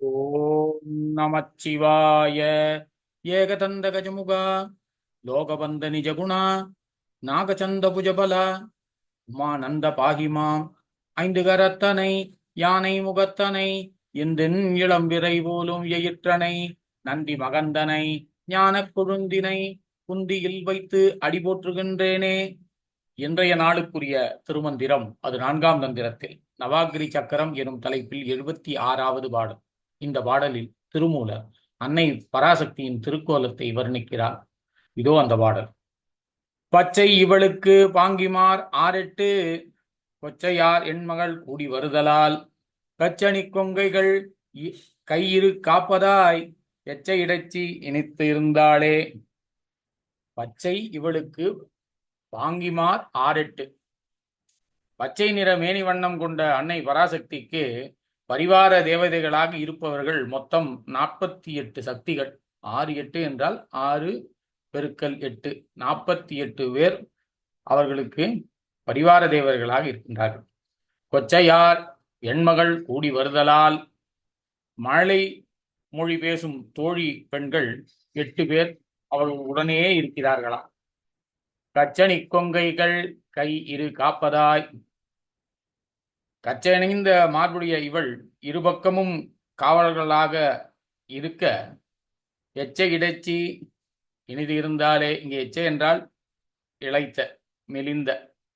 ஓம் நமச்சிவாய. ஏகதந்த கஜமுகா லோகபந்த நிஜகுணா. நாகச்சந்த புஜபல உமானந்த பாகிமாம். ஐந்து கரத்தனை யானை முகத்தனை இந்தின் இளம்பிறை போலும் எயிற்றனை நந்தி மகந்தனை ஞானக் கொழுந்தினை குந்தியில் வைத்து அடி போற்றுகின்றேனே. இன்றைய நாளுக்குரிய திருமந்திரம் அது நான்காம் தந்திரத்தில் நவாகிரி சக்கரம் எனும் தலைப்பில் எழுபத்தி ஆறாவது பாடல் இந்த பாடலில் திருமூலர் அன்னை பராசக்தியின் திருக்கோலத்தை வர்ணிக்கிறார். இதோ அந்த பாடல் பச்சை இவளுக்கு பாங்கிமார் ஆரெட்டு கொச்சையார் எண்மகள் கூடி வருதலால்? கச்சணி கொங்கைகள் இ- கையிரு காப்பதாய் எச்சை இடைச்சி இணைத்து இருந்தாளே. பச்சை இவளுக்கு பாங்கிமார் ஆரெட்டு பச்சை நிற மேனி வண்ணம் கொண்ட அன்னை பராசக்திக்கு பரிவார தேவதைகளாக இருப்பவர்கள் மொத்தம் நாற்பத்தி எட்டு சக்திகள். ஆறு எட்டு என்றால் ஆறு பெருக்கல் எட்டு. நாற்பத்தி எட்டு பேர் அவர்களுக்கு பரிவார தேவர்களாக இருக்கின்றார்கள். கொச்சையார் எண்மகள் கூடி வருதலால் மழை மொழி பேசும் தோழி பெண்கள் எட்டு பேர் அவர்கள் உடனே இருக்கிறார்களா கச்சனி கொங்கைகள் கை இரு காப்பதாய். கச்சையணிந்த மார்புடைய இவள் இருபக்கமும் காவலர்களாக இருக்க எச்சை இடைச்சி இனிது இருந்தாலே இங்கே எச்சை என்றால் இளைத்த மெலிந்த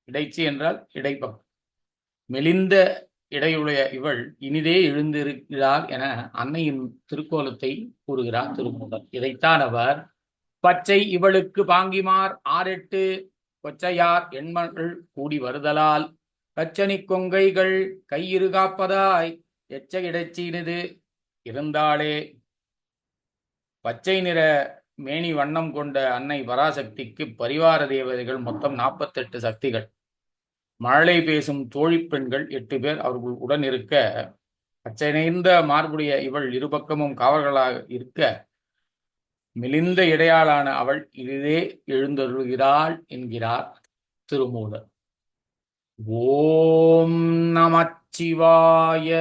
இடைச்சி என்றால் இடைப்பம் மெலிந்த இடையுடைய இவள் இனிதே எழுந்திருக்கிறார் என அன்னையின் திருக்கோலத்தை கூறுகிறார் திருமூலர் இதைத்தான் அவர் பச்சை இவளுக்கு பாங்கிமார் ஆறெட்டு கொச்சையார் எண்மகள் கூடி வருதலால் கச்சனி கொங்கைகள் கையிரு காப்பதாய் எச்ச இடைச்சினது இருந்தாளே பச்சை நிற மேனி வண்ணம் கொண்ட அன்னை பராசக்திக்கு பரிவார தேவதைகள் மொத்தம் நாற்பத்தெட்டு சக்திகள். மழலை பேசும் தோழிப்பெண்கள் எட்டு பேர் அவர்கள் உடன் இருக்க பச்சை நிறைந்த மார்புடைய இவள் இருபக்கமும் காவல்களாக இருக்க மெலிந்த இடையாளான அவள் இதே எழுந்தருள்கிறாள் என்கிறார் திருமூலர். ஓம் நமச்சிவாய.